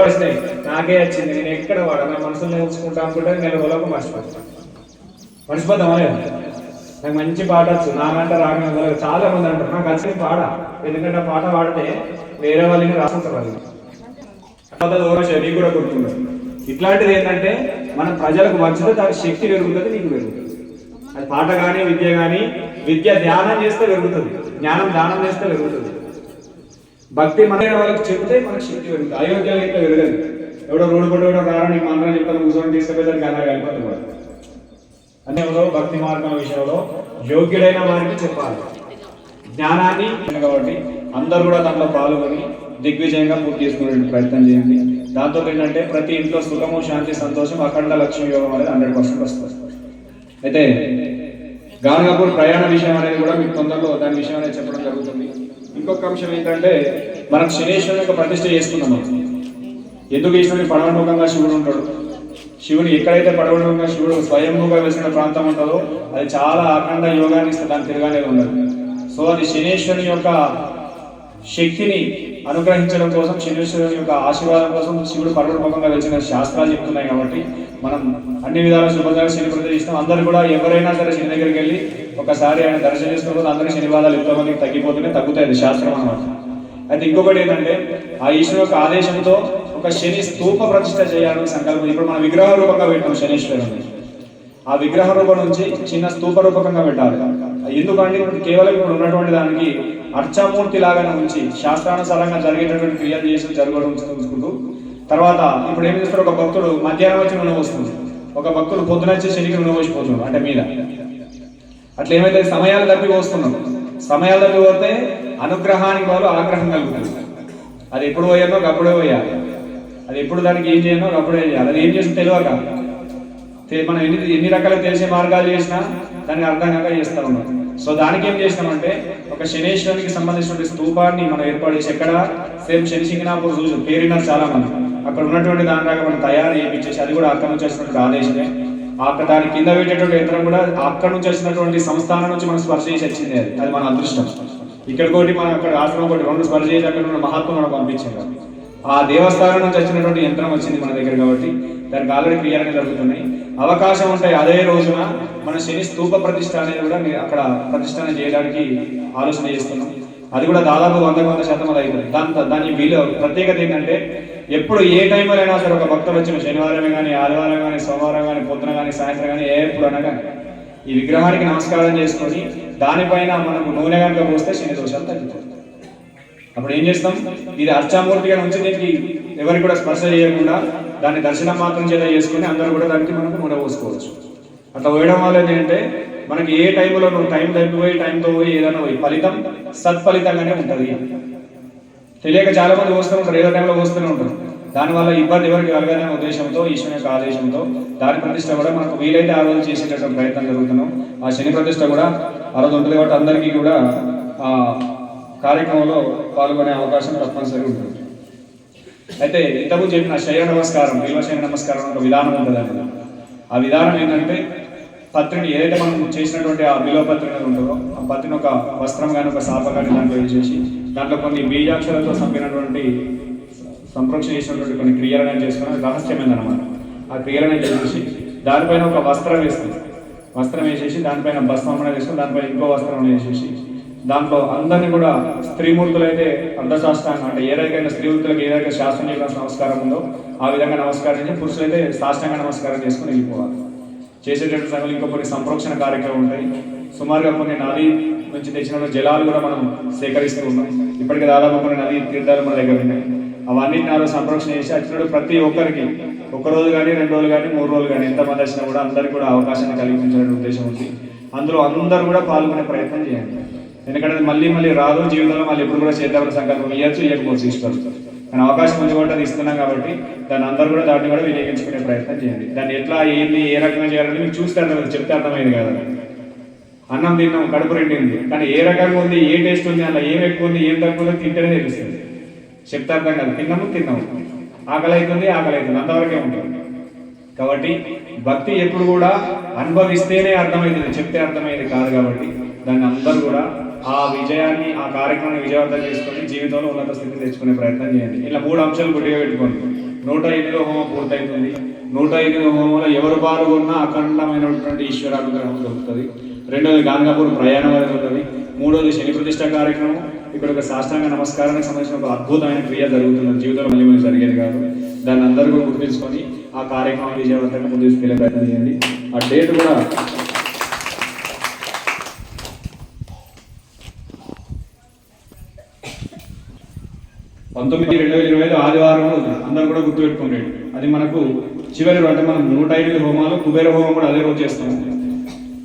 వచ్చినాయి నాకే వచ్చింది. నేను ఎక్కడ వాడు నా మనసులో నేర్చుకుంటా అనుకుంటే నేను రోజులకు మర్చిపోతాను మర్చిపోతాం లేదు? నాకు మంచి పాట వచ్చు. నాకంటే రాగం ఇవ్వలేదు. చాలా మంది అంటారు. నాకు కలిసి పాట. ఎందుకంటే ఆ పాట పాడితే వేరే వాళ్ళని రాసుకుంటారు. వాళ్ళు తర్వాత దూరం నీకు కూడా గుర్తుండదు. ఇట్లాంటిది ఏంటంటే మన ప్రజలకు మంచిదో దాని శక్తి పెరుగుతుంది నీకు పెరుగుతుంది. అది పాట కానీ విద్య కానీ విద్య ధ్యానం చేస్తే పెరుగుతుంది. జ్ఞానం దానం చేస్తే పెరుగుతుంది. భక్తి మన వాళ్ళకి చెప్తే మనకు శక్తి పెరుగుతుంది. అయోగ్యాలు ఇట్లా వెళ్ళదు ఎవడో రోడ్డు పడి ఎవడో రారని నీకు చెప్తాను కూర్చొని తీసుకుపోతే గనా కలిపోతుంది కూడా అన్యంలో భక్తి మార్గం విషయంలో యోగ్యుడైన వారికి చెప్పాలి. జ్ఞానాన్ని కాబట్టి అందరూ కూడా దాంట్లో పాల్గొని దిగ్విజయంగా పూర్తి చేసుకునే ప్రయత్నం చేయండి. దాంతో ఏంటంటే ప్రతి ఇంట్లో సుఖము శాంతి సంతోషం అఖండ లక్ష్మి యోగం అనేది హండ్రెడ్ పర్సెంట్ వస్తుంది. అయితే గానగాపూర్ ప్రయాణ విషయం అనేది కూడా మీకు తొందరలో దాని విషయం అనేది చెప్పడం జరుగుతుంది. ఇంకొక అంశం ఏంటంటే మనం శనేశ్వరుని యొక్క ప్రతిష్ట చేసుకున్నాం ఎందుకు ఈశ్వరుని పడవముఖంగా శివుడు ఉంటాడు? శివుని ఎక్కడైతే పడవముఖంగా శివుడు స్వయంభూగా వేసిన ప్రాంతం ఉంటుందో అది చాలా అఖండ యోగాన్ని ఇస్తుంది దాని తిరగానే ఉండదు సో అది శనేశ్వరుని యొక్క శక్తిని అనుగ్రహించడం కోసం శనేశ్వరుని యొక్క ఆశీర్వాదం కోసం శివుడు పర్వతముఖంగా వేసిన శాస్త్రాలు చెప్తున్నాయి కాబట్టి మనం అన్ని విధాల శుభంగా శని ప్రదర్శిస్తాం అందరూ కూడా ఎవరైనా సరే శని దగ్గరికి వెళ్ళి ఒకసారి ఆయన దర్శనం చేసుకున్నప్పుడు అందరి శని బాధలు ఎంతో మందికి తగ్గిపోతూనే తగ్గుతాయి. శాస్త్రం అనమాట అయితే ఇంకొకటి ఏంటంటే ఆ ఈశ్వరు యొక్క ఆదేశంతో ఒక శని స్తూప ప్రతిష్ట చేయాలని సంకల్పం. ఇప్పుడు మనం విగ్రహ రూపంగా పెట్టాం శనీశ్వరుని. ఆ విగ్రహ రూపం నుంచి చిన్న స్తూప రూపకంగా పెట్టాలి. ఎందుకంటే ఇప్పుడు కేవలం ఇప్పుడు ఉన్నటువంటి దానికి అర్చామూర్తి లాగానే ఉంచి శాస్త్రానుసారంగా జరిగేటటువంటి క్రియలు చేసి జరగడం చూసుకుంటూ తర్వాత ఇప్పుడు ఏం చేస్తారు ఒక భక్తుడు మధ్యాహ్నం వచ్చి నూనె వస్తుంది ఒక భక్తుడు పొద్దున వచ్చి శనికి నూనె పోసిపోతున్నాడు అంటే మీద. అట్లా ఏమైతే సమయాలు తప్పి పోస్తున్నాం సమయాలు తప్పి పోతే అనుగ్రహానికి వాళ్ళు ఆగ్రహం కలుగుతుంది. అది ఎప్పుడు పోయానో అప్పుడే పోయాలి. అది ఎప్పుడు దానికి ఏం చేయనో అప్పుడే చేయాలి. అది ఏం చేసి తెలియక. మనం ఎన్ని ఎన్ని రకాల తెలిసే మార్గాలు చేసినా దానికి అర్థం కాక చేస్తా ఉన్నాం సో దానికి ఏం చేసినామంటే ఒక శనేశ్వరునికి సంబంధించినటువంటి స్తూపాన్ని మనం ఏర్పాటు చేసి ఎక్కడ? సేమ్ శని సింగనాపూర్ చూసి పేరినారు చాలా మంది అక్కడ ఉన్నటువంటి దాని దాకా మనం తయారు చేయించేసి అది కూడా అక్కడ నుంచి వచ్చినటువంటి ఆదేశమే. అక్కడ దాని కింద పెట్టేటువంటి యంత్రం కూడా అక్కడ నుంచి వచ్చినటువంటి సంస్థానం నుంచి మనం స్పర్శ చేసి వచ్చింది అది. అది మన అదృష్టం. ఇక్కడ ఒకటి మనం అక్కడ ఆశ్రమం ఒకటి రెండు స్పర్శ చేసి అక్కడ ఉన్న మహాత్మ మనం పంపించారు. ఆ దేవస్థానం నుంచి వచ్చినటువంటి యంత్రం వచ్చింది మన దగ్గర కాబట్టి దానికి ఆల్రెడీ క్లియర్గా జరుగుతున్నాయి. అవకాశం ఉంటాయి అదే రోజున మన శని స్తూప ప్రతిష్ట అనేది కూడా మీరు అక్కడ ప్రతిష్టాన చేయడానికి ఆలోచన చేస్తున్నాం. అది కూడా దాదాపు వంద వంద శాతం అది అవుతుంది దాంతో దాని వీలు ప్రత్యేకత ఏంటంటే ఎప్పుడు ఏ టైంలో అయినా సరే ఒక భక్తులు వచ్చిన శనివారమే కానీ ఆదివారం కానీ సోమవారం కానీ పొద్దున కానీ సాయంత్రం కానీ ఏ ఎప్పుడు అనగా ఈ విగ్రహానికి నమస్కారం చేసుకొని దానిపైన మనకు నూనె కనుక పోస్తే శని దోషాలు తగ్గిపోతుంది అప్పుడు ఏం చేస్తాం? ఇది అర్చామూర్తిగా ఉంచి దీనికి ఎవరికి కూడా స్పర్శ చేయకుండా దాన్ని దర్శనం మాత్రం చేత చేసుకుని అందరూ కూడా దానికి మనకు మున పోసుకోవచ్చు. అట్లా పోయడం వల్ల ఏంటంటే మనకి ఏ టైంలో నువ్వు టైం తగ్గిపోయి టైంతో పోయి ఏదైనా పోయి ఫలితం సత్ఫలితంగానే ఉంటుంది. తెలియక చాలా మంది వస్తూ ఉంటారు ఏదో టైంలో వస్తూనే ఉంటారు. దానివల్ల ఇబ్బంది ఎవరికి కలగాలనే ఉద్దేశంతో ఈశ్వరు యొక్క ఆదేశంతో దాని ప్రతిష్ట కూడా మనకు వీలైతే ఆ రోజు చేసేటటువంటి ప్రయత్నం జరుగుతున్నాం. ఆ శని ప్రతిష్ట కూడా ఆ రోజు ఉంటుంది కాబట్టి అందరికీ కూడా ఆ కార్యక్రమంలో పాల్గొనే అవకాశం తప్పనిసరి ఉంటుంది. అయితే ఇంతకు చెప్పిన శయ నమస్కారం శయ నమస్కారం ఒక విధానం ఉంటుంది ఆ విధానం ఏంటంటే పత్రిని ఏదైతే మనం చేసినటువంటి ఆ బిలో పత్రిక అనేది ఉంటుందో ఆ పత్రిని ఒక వస్త్రం కానీ ఒక శాప కానీ దాంట్లో వేసేసి దాంట్లో కొన్ని బీజాక్షరాలతో సంపినటువంటి సంప్రోక్షణ చేసినటువంటి కొన్ని క్రియలను చేసుకుని రహస్యమైందనమాట ఆ క్రియలను చేసేసి దానిపైన ఒక వస్త్రం వేస్తుంది వస్త్రం వేసేసి దానిపైన భస్మం వేసుకుని దానిపైన ఇంకో వస్త్రం వేసేసి దాంట్లో అందరినీ కూడా స్త్రీమూర్తులు అయితే అర్ధశాస్త్రాంగం అంటే ఏ రకమైన స్త్రీమూర్తులకు ఏ రకమైన శాస్త్రం చేయడానికి నమస్కారం ఉందో ఆ విధంగా నమస్కారం చేసి పురుషులైతే శాస్త్రంగా నమస్కారం చేసుకుని వెళ్ళిపోవాలి. చేసేటటువంటి సమయంలో ఇంకా కొన్ని సంప్రోక్షణ కార్యక్రమాలు ఉంటాయి. సుమారుగా కొన్ని నది నుంచి తెచ్చిన జలాలు కూడా మనం సేకరిస్తూ ఉన్నాం. ఇప్పటికీ దాదాపు కొన్ని నది తీర్థాలు మన దగ్గర ఉన్నాయి. అవన్నీ నాలుగు సంప్రోక్షణ చేసి వచ్చినప్పుడు ప్రతి ఒక్కరికి ఒక రోజు కానీ రెండు రోజులు కానీ మూడు రోజులు కానీ ఎంతమంది వచ్చినా కూడా అందరికీ కూడా అవకాశాన్ని కలిగించాలనే ఉద్దేశం ఉంది. అందులో అందరూ కూడా పాల్గొనే ప్రయత్నం చేయండి. ఎందుకంటే మళ్ళీ మళ్ళీ రాదు జీవితంలో మళ్ళీ ఎప్పుడు కూడా చేద్దామని సంకల్పం ఇవ్వచ్చు ఇవ్వకపోవచ్చు ఈశ్వరు కానీ అవకాశం ఉంది కాబట్టి ఇస్తున్నాం కాబట్టి దాన్ని అందరూ కూడా దాన్ని కూడా వినియోగించుకునే ప్రయత్నం చేయండి. దాన్ని ఎట్లా ఏంది ఏ రకంగా చేయాలని మీకు చూస్తే అర్థమైంది చెప్తే అర్థమైంది కదా అన్నం తిన్నాం కడుపు రెండింది కానీ ఏ రకంగా ఉంది ఏ టేస్ట్ ఉంది అలా ఏం ఎక్కువ ఉంది ఏం తక్కువ ఉంది తింటేనే తెలుస్తుంది. చెప్తే అర్థం కాదు తిన్నాము తిన్నాము. ఆకలి అవుతుంది ఆకలి అవుతుంది అంతవరకే ఉంటుంది కాబట్టి భక్తి ఎప్పుడు కూడా అనుభవిస్తేనే అర్థమవుతుంది చెప్తే అర్థమయ్యేది కాదు కాబట్టి దాన్ని అందరూ కూడా ఆ విజయాన్ని ఆ కార్యక్రమాన్ని విజయవంతం చేసుకొని జీవితంలో ఉన్నత స్థితిని తెచ్చుకునే ప్రయత్నం చేయండి. ఇలా మూడు అంశాలు గుడిగా పెట్టుకోండి. నూట ఎనిమిదో హోమం పూర్తవుతుంది. నూట ఎనిమిదో హోమంలో ఎవరు పాల్గొన్నా అఖండమైనటువంటి ఈశ్వరానుగ్రహం దొరుకుతుంది. రెండోది గాంగాపూర్ ప్రయాణం అనేది ఉంటుంది. మూడోది శని ప్రతిష్ట కార్యక్రమం. ఇక్కడ ఒక సాష్టాంగ నమస్కారానికి సంబంధించిన ఒక అద్భుతమైన క్రియ జరుగుతుంది. జీవితంలో మళ్ళీ మళ్ళీ జరిగేది కాదు. దాన్ని అందరూ కూడా గుర్తించుకొని ఆ కార్యక్రమం విజయవంతంగా ముందు తీసుకెళ్ళే ప్రయత్నం చేయండి. ఆ డేట్ కూడా పంతొమ్మిది రెండు వేల ఇరవై ఐదు ఆదివారం అందరూ కూడా గుర్తుపెట్టుకోండి. అది మనకు చివరి అంటే మనం నూట ఎనిమిది హోమాలు కుబేర హోమం కూడా అదే రోజు చేస్తాం.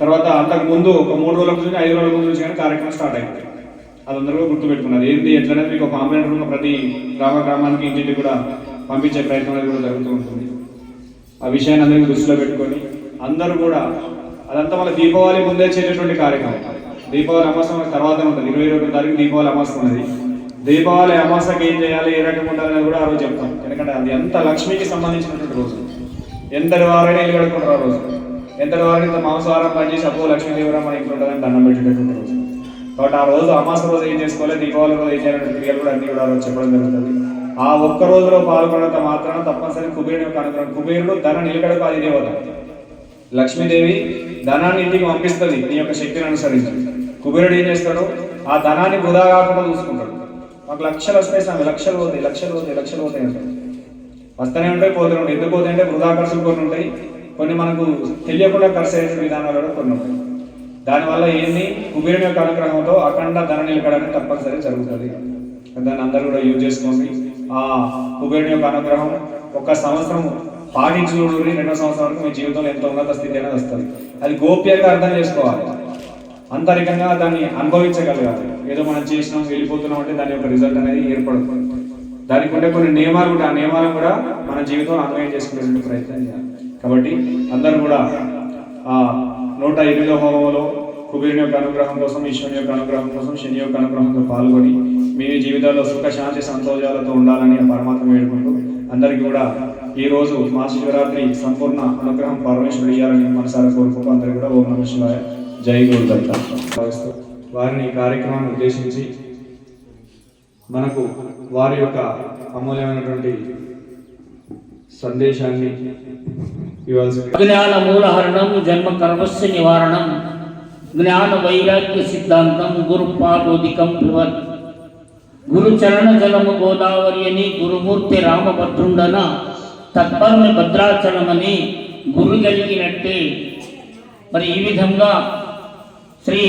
తర్వాత అంతకు ముందు ఒక మూడు రోజుల నుంచి ఐదు రోజుల ముందు నుంచి కానీ కార్యక్రమం స్టార్ట్ అయింది. అది అందరూ కూడా గుర్తుపెట్టుకున్నారు. ఏంటి ఎట్లనేది మీకు కాంప్లైంట్ ఉన్న ప్రతి గ్రామ గ్రామానికి ఇంటింటి కూడా పంపించే ప్రయత్నం అనేది కూడా జరుగుతూ ఉంటుంది. ఆ విషయాన్ని అందరికీ దృష్టిలో పెట్టుకొని అందరూ కూడా అదంతా మన దీపావళి ముందే చేసేటువంటి కార్యక్రమం. దీపావళి అమాసం తర్వాత ఉంటుంది. ఇరవై ఇరవై తారీఖు దీపావళి అమాసం ఉన్నది. దీపావళి అమాసకి ఏం చేయాలి ఏ రకంగా ఉండాలి అనేది కూడా ఆ రోజు చెప్తాం. ఎందుకంటే అది ఎంత లక్ష్మికి సంబంధించినటువంటి రోజు. ఎంతటి వారైనా ఇల్లు కడుకుంటారు ఆ రోజు. ఎంతటి వారైనా ఇంత మాంసాహారం పనిచేసి అప్పో లక్ష్మీదేవరా మన ఇంట్లో ఉంటుందని దండం పెట్టేటటువంటి రోజు. కాబట్టి ఆ రోజు అమాస రోజు ఏం చేసుకోవాలి దీపావళి రోజు ఏం చేయాలంటే క్రియలు కూడా అన్ని కూడా ఆ రోజు చెప్పడం జరుగుతుంది. ఆ ఒక్క రోజులో పాల్గొనంత మాత్రాన తప్పనిసరి కుబేరుని యొక్క అనుగ్రహం కుబేరుడు ధన నిలకడకు అది దేవత. లక్ష్మీదేవి ధనాన్ని ఇంటికి పంపిస్తుంది నీ యొక్క శక్తిని అనుసరించి. కుబేరుడు ఏం చేస్తాడు? ఆ ధనాన్ని వృధా కాకుండా చూసుకుంటాడు. మాకు లక్షలు వస్తాయి స్వామి లక్షలు పోతాయి లక్షలు పోతాయి లక్షలు పోతాయి అంటే వస్తూనే ఉంటాయి పోతూనే ఉంటాయి. ఎందుకు పోతాయి అంటే వృధా ఖర్చులు కొన్ని ఉంటాయి. కొన్ని మనకు తెలియకుండా ఖర్చు అయ్యే విధానాలు కూడా కొన్ని ఉంటాయి. దానివల్ల ఏంది? కుబేరుని యొక్క అనుగ్రహంతో అఖండ ధన నిలకడానికి తప్పనిసరి జరుగుతుంది. దాన్ని అందరూ కూడా యూజ్ చేసుకోండి. ఆ కుబేరుని యొక్క అనుగ్రహం ఒక సంవత్సరం పాటించి చూడండి. రెండో సంవత్సరం వరకు మీ జీవితంలో ఎంత ఉన్నత స్థితి అనేది వస్తుంది. అది గోప్యంగా అర్థం చేసుకోవాలి. అంతరికంగా దాన్ని అనుభవించగలగాలి. ఏదో మనం చేసినాం వెళ్ళిపోతున్నాం అంటే దాని యొక్క రిజల్ట్ అనేది ఏర్పడదు దానికి ఉండే కొన్ని నియమాలు కూడా ఆ నియమాలను కూడా మన జీవితంలో అన్వయం చేసుకునే ప్రయత్నం చేయాలి. కాబట్టి అందరూ కూడా ఆ నూట ఎనిమిదో హోమంలో కుబేరుని యొక్క అనుగ్రహం కోసం ఈశ్వరుని యొక్క అనుగ్రహం కోసం శని యొక్క అనుగ్రహంతో పాల్గొని మీ జీవితాల్లో సుఖ శాంతి సంతోషాలతో ఉండాలని పరమాత్మ వేడుకుంటూ అందరికీ కూడా ఈ రోజు మహాశివరాత్రి సంపూర్ణ అనుగ్రహం పరమేశ్వరుడు ఇవ్వాలని మనసారా కోరుకుంటూ అందరికీ కూడా ఓం నమ శివాయ. జై గురుదత్త వారిని ఈ కార్యక్రమాన్ని ఉద్దేశించి మనకు వారి యొక్క అమూల్యమైనటువంటి సందేశాన్ని అజ్ఞాన మూలహరణం జన్మ కర్మస్య నివారణం జ్ఞాన వైరాగ్య సిద్ధాంతం గురు పాదోదికం పివత్ గురు చరణ జలము గోదావరి అని గురుమూర్తి రామభద్రుండన తత్పరమి భద్రాచలమని గురు కలిగినట్టే మరి ఈ విధంగా శ్రీ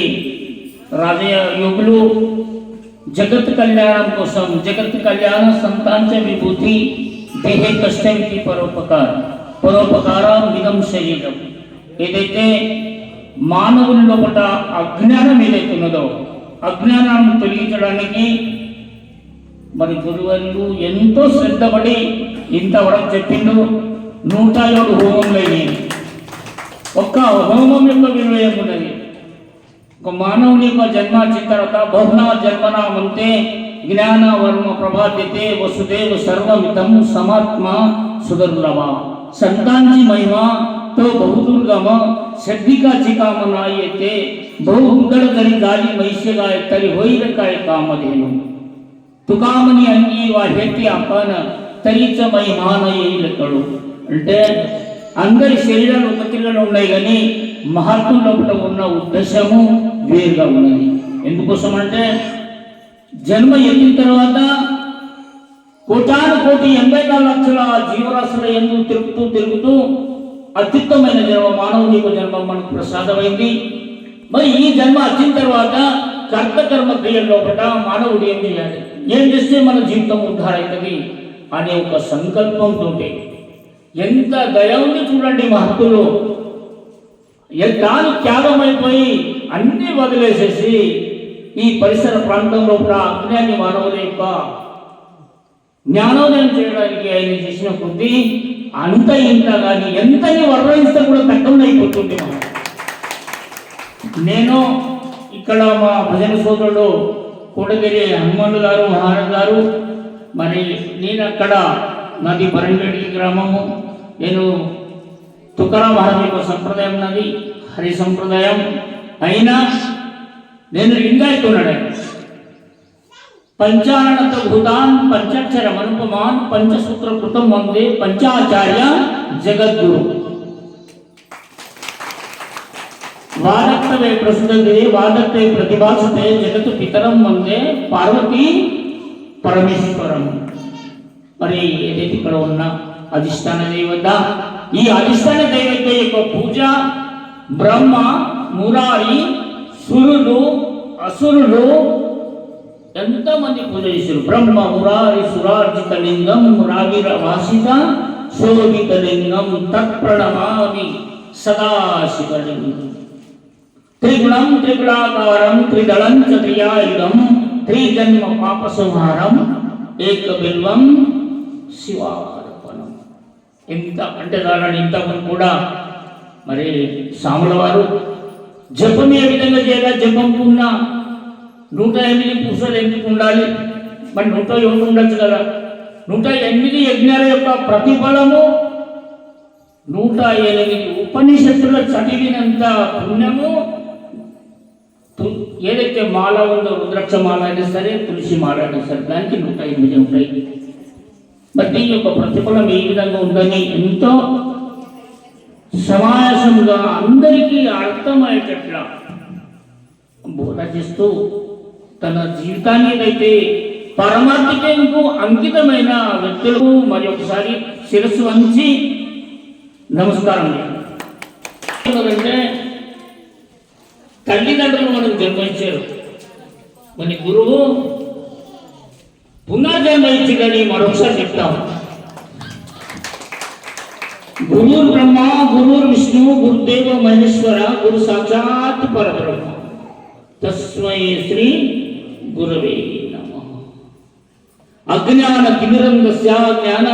రాజయ్య యోగులు జగత్ కళ్యాణం కోసం జగత్ కళ్యాణ సంతాంచ విభూతి దేహే కష్టమితి పరోపకారం పరోపకారం విధం శరీరం. ఏదైతే మానవుని లోపల అజ్ఞానం ఏదైతే ఉన్నదో అజ్ఞానాన్ని తొలగించడానికి మరి గురువర్లు ఎంతో శ్రద్ధపడి ఇంతవరకు చెప్పిండు నూట ఏడు హోమంలో ఒక్క హోమం యొక్క విలువ માનવનીમાં જન્માચિતરતા બહુના જન્મના મંતે જ્ઞાનવર્મ પ્રભાદ્યતે વસુદેવ સર્વમિતમ સમાત્મા સુદુર્લભા संतान की महिमा तो बहुदुर्गम, सिद्धिका चिका मनायते बहुंगल करी गाली महिष्य गाय तरी होई रकाय काम धेनु तुकामनी अंगी वा हेती आपण, तरीच महिमान येईल कळू। उलटे అందరి శరీరాలు ఉపతిలో ఉన్నాయి కానీ మహాత్ముల లోపల ఉన్న ఉద్దేశము వేరుగా ఉన్నది. ఎందుకోసం అంటే జన్మ ఎత్తిన తర్వాత కోటాను కోటి ఎనభై నాలుగు లక్షల జీవరాశుల ఎందు తిరుగుతూ తిరుగుతూ అత్యుత్తమైన జన్మ మానవుని జన్మ మనకు ప్రసాదమైంది. మరి ఈ జన్మ వచ్చిన తర్వాత కర్త కర్మ క్రియల లోపల మానవుడు ఏం చేయాలి? ఏం చేస్తే మన జీవితం ఉద్ధారైతుంది అనే ఒక సంకల్పంతో ఎంత దయ ఉంది చూడండి మహత్తులు. తాను త్యాగమైపోయి అన్ని వదిలేసేసి ఈ పరిసర ప్రాంతంలో కూడా అజ్ఞాని మానవుల యొక్క జ్ఞానోదయం చేయడానికి ఆయన చేసిన కొద్ది అంత ఇంత కానీ ఎంతని వర్ణిస్తే కూడా తక్కువ అయిపోతుంది మనం నేను ఇక్కడ మా భజన సోదరుడు కూడగిరి హనుమాను గారు మహారాజు గారు మరి నేను అక్కడ నాది పరంగడి గ్రామము. నేను తుకారాం మహారాజ్ యొక్క సంప్రదాయం నాది హరి సంప్రదాయం. అయినా నేను లింగాయతున్నాడు పంచానత భూతాన్ పంచాక్షర మనుపమాన్ పంచసూత్ర కృతం వందే పంచాచార్య జగద్గురు. వాదక్తవే ప్రస్తుతే వాదక్తే ప్రతిభాసతే జగత్ పితరం వందే పార్వతీ పరమేశ్వరం. మరి ఏదైతే ఇక్కడ ఉన్న అధిష్టాన దేవత ఈ అధిష్టాన దేవత యొక్క పూజ బ్రహ్మ మురారి సురులు అసురులు ఎంతమంది పూజ చేశారు? బ్రహ్మ మురారి సురార్జిత లింగం రాగిర వాసిత శోభిత లింగం తత్ప్రణమామి సదాశివలింగం త్రిగుణం త్రిగుణాకారం త్రిదళం చ త్రియాయుధం త్రిజన్మ పాప సంహారం ఏక బిల్వం శివార్పణం ఎంత అంటే దాని ఇంతకుముందు కూడా మరి సాముల వారు జపం ఏ విధంగా చేయాలి? జపం ఉన్న నూట ఎనిమిది పూసలు ఎందుకు ఉండాలి? మరి నూట ఏడు ఉండొచ్చు కదా. నూట ఎనిమిది యజ్ఞాల యొక్క ప్రతిఫలము నూట ఎనిమిది ఉపనిషత్తుల చదివినంత పుణ్యము తు- ఏదైతే మాల ఉందో రుద్రాక్ష మాల అయినా సరే తులసి మాల అయినా సరే దానికి నూట ఎనిమిది ఉంటాయి. మరి దీని యొక్క ప్రతిఫలం ఏ విధంగా ఉందని ఎంతో సమావేశంగా అందరికీ అర్థమయ్యేటట్లా బోధ చేస్తూ తన జీవితాన్ని ఏదైతే పరమార్థికేందుకు అంకితమైన వ్యక్తులకు మరి ఒకసారి శిరస్సు వంచి నమస్కారం ఎందుకంటే తల్లిదండ్రులు మనకు జన్మించారు. మన గురువు పునర్జన్మ ఇచ్చిందని మరొకసారి చెప్తాం గురుర్ బ్రహ్మ గురుర్ విష్ణు గురుదేవ మహేశ్వర గురు సాక్షాత్ పరబ్రహ్మ తస్మై శ్రీ గురవే నమ అజ్ఞాన తిమిరంగస్య జ్ఞాన